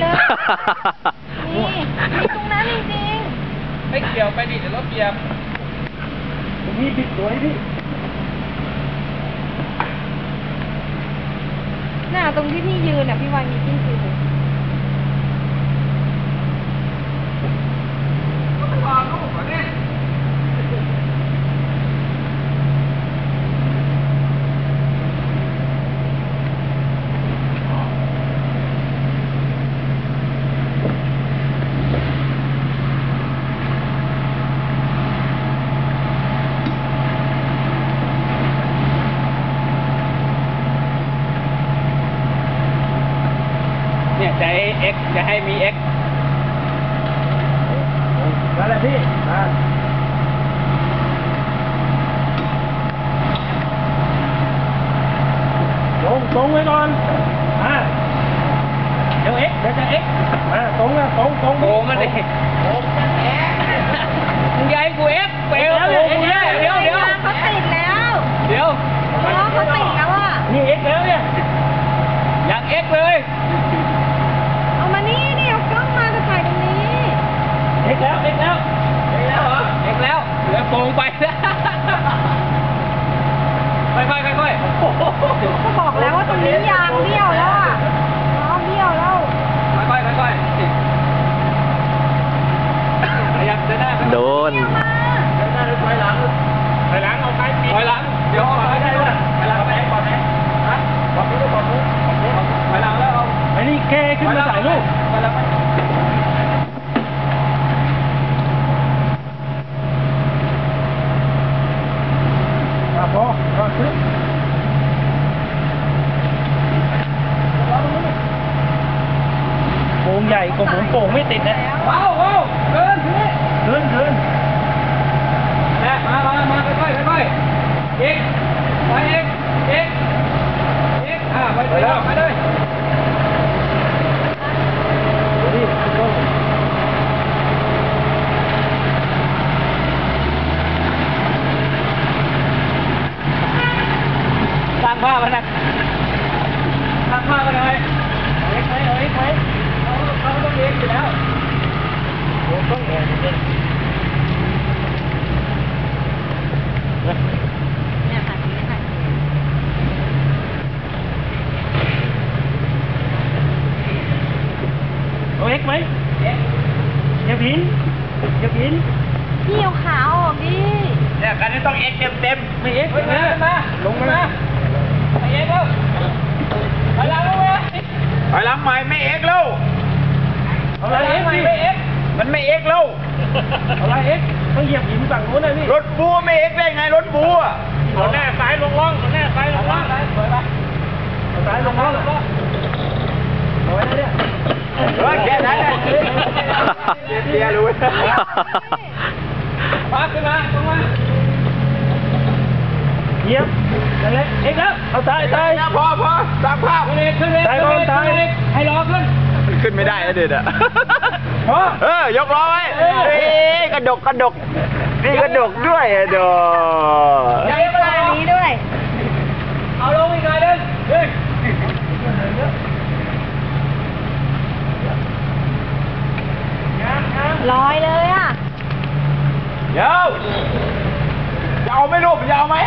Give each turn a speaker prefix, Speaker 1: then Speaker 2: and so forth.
Speaker 1: เลย นี่มีตรงนั้นจริง
Speaker 2: ไม่เกี่ยวไปดิเดี๋ยวรถเหยียบ
Speaker 3: มีผิดสวยพี่
Speaker 1: ๆน่ะตรงที่พี่ยืนน่ะพี่วายมีกิ้งกือ
Speaker 2: เนี่ย จะให้ X จะให้มี x
Speaker 3: นั่นแหละพี่อ่าลงตรงไว้ก่อนอ่าเดี๋ยวเอ็กเดี๋ยวจะเอ็กอ่าตรงนะตรงตรง
Speaker 2: โกงกันดิมึงอย้ายกูเอ็กเปลวโกงกูแน่เดี๋ยวเดี๋ยว
Speaker 1: เขาติดแล้ว
Speaker 2: เดี๋ยว
Speaker 1: เพราะเขาติดแล้วอะ
Speaker 3: นี่เอ็กแล้วเนี่ย
Speaker 2: อยากเอ็กเลย
Speaker 1: เอามานี่นี่เอากล้องมาจะถ่ายตรงนี้
Speaker 3: เอ็กแล้วเอ็กแล้ว
Speaker 2: เอ็กแล้วเหรอเอ็ก แล้วเหลือโกงไปค่อยๆค่อยๆ
Speaker 1: บอกแล้วว่าตรงนี้ยางเบี้ยวแล้วอะล้อเบี้ยวแล้ว
Speaker 2: ค่อยๆค่อยๆขยับเดินหน้า
Speaker 4: โดน
Speaker 1: เบี้ยวมา
Speaker 3: เดินหน้าหรือถอยหลังถอยหลังเอาไปปิด
Speaker 2: ถอยหลัง เดี๋ยว
Speaker 3: ไม่ได้ด้วยถอยหลังเอาไปให้ก่อนนะฮะบอกนี้บอกนี้บอกนี้
Speaker 2: ถอยหลังแล้วเอา
Speaker 3: ไอ้นี่แกขึ้นมาถ่ายรูป
Speaker 2: ถอยหลังไป
Speaker 3: อะพอพอขึ้นโป่ง ใหญ่กว่าผมโป่งไม่ติดนะ
Speaker 2: ว้าวว้าวเดินทีนี้
Speaker 3: ขึ้นขึ้น
Speaker 2: แม่มามามาค่อยๆค่อยๆเอ็กไปเอ็กเอ็กเอ็กอ่าไปไปเลยไปเลย
Speaker 3: นี่ต้อง
Speaker 2: สร้างภาพมันนะสร้างภาพมันเลย
Speaker 3: เอ็กไหมเอาเอ็กไหม
Speaker 2: เขาเขาต้องเอ็กอยู่แล้ว
Speaker 3: โอ้ต้องแอบนิดนึง
Speaker 1: เนี่ยค่ะนี่ค่ะ
Speaker 3: เอาเอ็กไหมอย่าพินอย่าพิน
Speaker 1: พี่เอาขาออกดิ
Speaker 2: เนี่ยการนี้ต้องเอ็กเต็มเต็ม
Speaker 3: ไม่เอ็ก
Speaker 2: เฮ้ยมามา
Speaker 3: ลงมา
Speaker 2: ไปเอ็กแล้วถอยหลังแล้วเว้ย
Speaker 5: ถอยหลังใหม่ไม่เอ็กแล้ว
Speaker 3: เอา
Speaker 2: ถ
Speaker 3: อะไร
Speaker 2: อยหลัง
Speaker 3: เอ็ก
Speaker 2: ไม่
Speaker 3: ดิ
Speaker 2: เอ็ก
Speaker 5: มันไม่เอ็กแล้ว
Speaker 3: เอาอะไรเอ็กต้องเหยียบหินฝั่งนู้นนะพี่
Speaker 5: รถบูไม่เอ็กได้ไงรถบูอะ
Speaker 3: เอาหน้าซ้ายลงล่องเอาหน้าซ้ายลงล่อง
Speaker 2: ถอยไป
Speaker 3: เอาซ้ายลงล่องเอาไว้นะเนี่ย
Speaker 5: เออแค่นั้นแหละ เดียรู้
Speaker 2: ปาขึ้นมาลงมา
Speaker 3: เหยียบนั่นแหละเอ็กแล้วเอาซ้ายซ้าย
Speaker 5: พอพอสร้างภาพ
Speaker 2: ขึ้นเอ็กขึ้นเอ็ก
Speaker 3: ตาย
Speaker 2: ขึ้น
Speaker 3: ก่อน
Speaker 2: เอ็ก
Speaker 3: ตาย
Speaker 2: ขึ้นเอ็กให้ล้อขึ้น
Speaker 5: มันขึ้นไม่ได้นะเด็ดอะ
Speaker 3: พอ
Speaker 5: เออยกล้อไว้เอ้ยกระดกกระดกนี่กระดกด้วยอะดอ
Speaker 2: อย่า
Speaker 1: ไอ้
Speaker 2: เอ็ก
Speaker 1: ปลานี้ด้วย
Speaker 2: เอาลงอีกหน่อยหนึงเฮ้ย
Speaker 1: ลอยเลยอะ
Speaker 5: เดี๋ยวจะ เอาไหม่